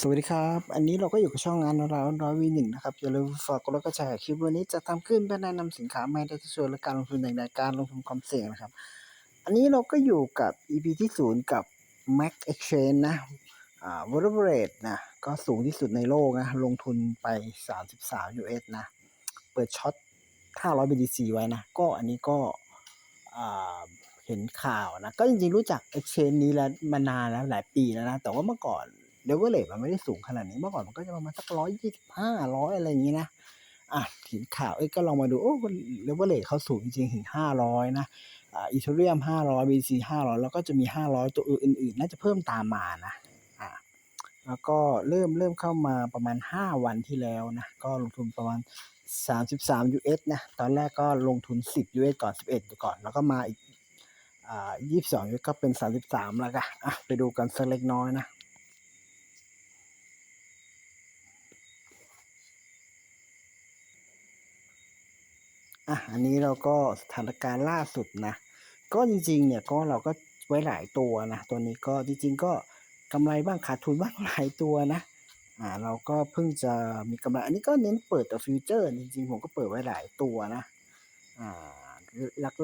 สวัสดีครับ อันนี้เราก็อยู่กับช่องงานเราร้อยวีหนึ่งนะครับ อย่าลืมฝากกดไลค์กดแชร์คลิปวันนี้จะทำขึ้นเพื่อแนะนำสินค้าใหม่ที่ช่วยและการลงทุนในการลงทุนความเสี่ยงนะครับ อันนี้เราก็อยู่กับ EP ที่ศูนย์กับ Mac Exchange นะอ่า v o l u m rate นะก็สูงที่สุดในโลกนะ ลงทุนไป 33 US นะ เปิดช็อต 500 BTC ไว้นะ ก็อันนี้ก็อ่าเห็นข่าวนะ ก็จริงๆรู้จัก Exchange นี้แล้วมานานแล้วหลายปีแล้วนะ แต่ว่าเมื่อก่อน เลเวลเลทมันไม่ได้สูงขนาดนี้เมื่อก่อนมันก็จะประมาณสักร้อยยี่สิบห้าร้อยอะไรอย่างงี้นะอะห็นข่าวเอ้ก็ลองมาดูโอ้เลเวลเลทเขาสูงจริงๆถึงห้าร้อยนะอ่าอีเทเรียมห้าร้อยบีซีห้าร้อยแล้วก็จะมีห้าร้อยตัวอื่นๆ น่าจะเพิ่มตามมานะอ่าแล้วก็เริ่มเริ่มเข้ามาประมาณห้าวันที่แล้วนะก็ลงทุนประมาณสามสิบสาม US นะตอนแรกก็ลงทุนสิบ US ก่อนสิบเอ็ดก่อน แล้วก็มาอีกอ่ายี่สิบสอง US ก็เป็นสามสิบสามแล้วกันอะไปดูกันสักเล็กน้อยนะ อะอันนี้เราก็สถานการณ์ล่าสุดนะ ก็จริงๆเนี่ยก็เราก็ไว้หลายตัวนะตัวนี้ก็จริง ๆ ก็กำไรบ้างขาดทุนบ้างหลายตัวนะอ่าเราก็เพิ่งจะมีกำไรอันนี้ก็เน้นเปิดแต่ฟิวเจอร์จริงๆ ผมก็เปิดไว้หลายตัวนะอ่า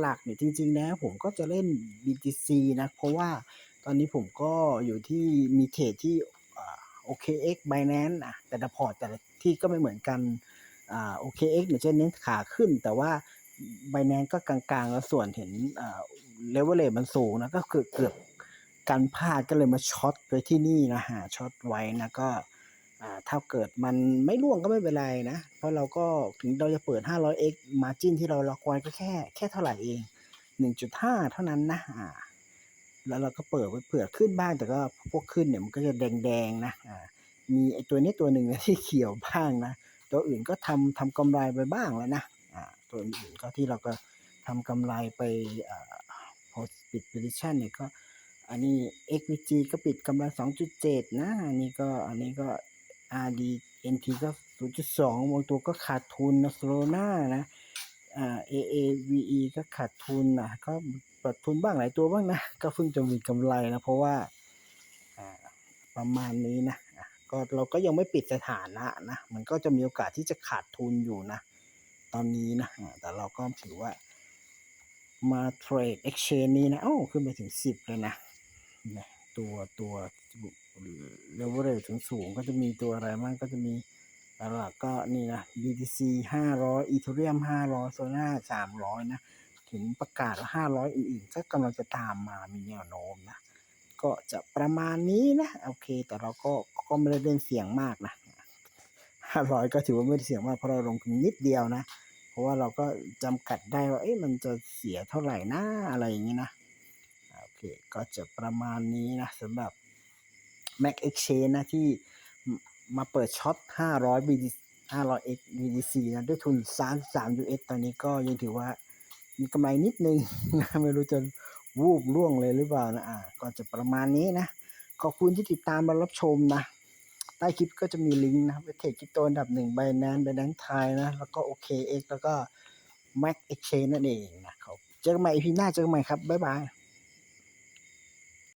หลักๆเนี่ยจริงๆแล้วผมก็จะเล่น BTC นะ เพราะว่าตอนนี้ผมก็อยู่ที่มีเทรดที่อ่า OKX Binance อะแต่ละพอร์ตแต่ละที่ก็ไม่เหมือนกัน อ่า OKX เนี่ยจะเน้นขาขึ้น แต่ว่า Binance ก็กลางๆ แล้วส่วนเห็นอ่า leverage มันสูงนะ ก็เกือบเกือบกันพลาดก็เลยมาช็อตไว้ที่นี่นะ หาช็อตไว้นะก็อ่าถ้าเกิดมันไม่ร่วงก็ไม่เป็นไรนะ เพราะเราก็ถึงเราจะเปิด 500x margin ที่เราล็อกไว้ก็แค่แค่เท่าไหร่เอง 1.5 เท่านั้นนะอ่าแล้วเราก็เปิดไว้เผื่อขึ้นบ้างแต่ก็พวกขึ้นเนี่ยมันก็จะแดงๆนะอ่ามีไอ้ตัวนี้ตัวหนึ่งนะที่เขียวบ้างนะ ตัวอื่นก็ทำทำกำไรไปบ้างแล้วนะตัวอื่นก็ที่เราก็ทำกำไรไปพอปิด position เนี่ยก็อันนี้ XVG ก็ปิดกำไร 2.7 นะ อันนี้ก็อันนี้ก็ RDNT ก็ 0.2บางตัวก็ขาดทุนนะ Solana นะอ่า AAVE ก็ขาดทุนนะก็ปรับทุนบ้างหลายตัวบ้างนะ ก็เพิ่งจะมีกำไรนะ เพราะว่าประมาณนี้นะ ก็เราก็ยังไม่ปิดสถานะนะ มันก็จะมีโอกาสที่จะขาดทุนอยู่นะ ตอนนี้นะ แต่เราก็ถือว่ามาเทรด Exchange นี้นะ โอ้ขึ้นไปถึง10เลยนะนะตัวตัว leverage สูงๆก็จะมีตัวอะไรบ้างก็จะมีหลักก็นี่นะ BTC 500 Ethereum 500 Solana 300 นะ ถึงประกาศว่า500 อื่นๆ ก็กำลังจะตามมามีแนวโน้มนะ ก็จะประมาณนี้นะ โอเค แต่เราก็ก็ไม่ได้เล่นเสียงมากนะ500ก็ถือว่าไม่ได้เสียงมากเพราะเราลงทุนนิดเดียวนะ เพราะว่าเราก็จำกัดได้ว่าเอ๊ะมันจะเสียเท่าไหร่นะอะไรอย่างงี้นะโอเค ก็จะประมาณนี้นะสำหรับ Mac Exchange นะที่มาเปิดช็อต500 BT 500x BTC นะด้วยทุน 33 US ตอนนี้ก็ยังถือว่ามีกำไรนิดนึงนะไม่รู้จะ วูบล่วงเลยหรือเปล่านะอ่าก็จะประมาณนี้นะ ขอบคุณที่ติดตามมารับชมนะ ใต้คลิปก็จะมีลิงก์นะไปเทรดคริปโตอันดับหนึ่งใบแนนใบแนนไทยนะ แล้วก็โอเคเอ็กแล้วก็แม็กเอ็กเชนนั่นเองนะครับเจอกันใหม่พีหน้าเจอกันใหม่ครับ บ๊ายบาย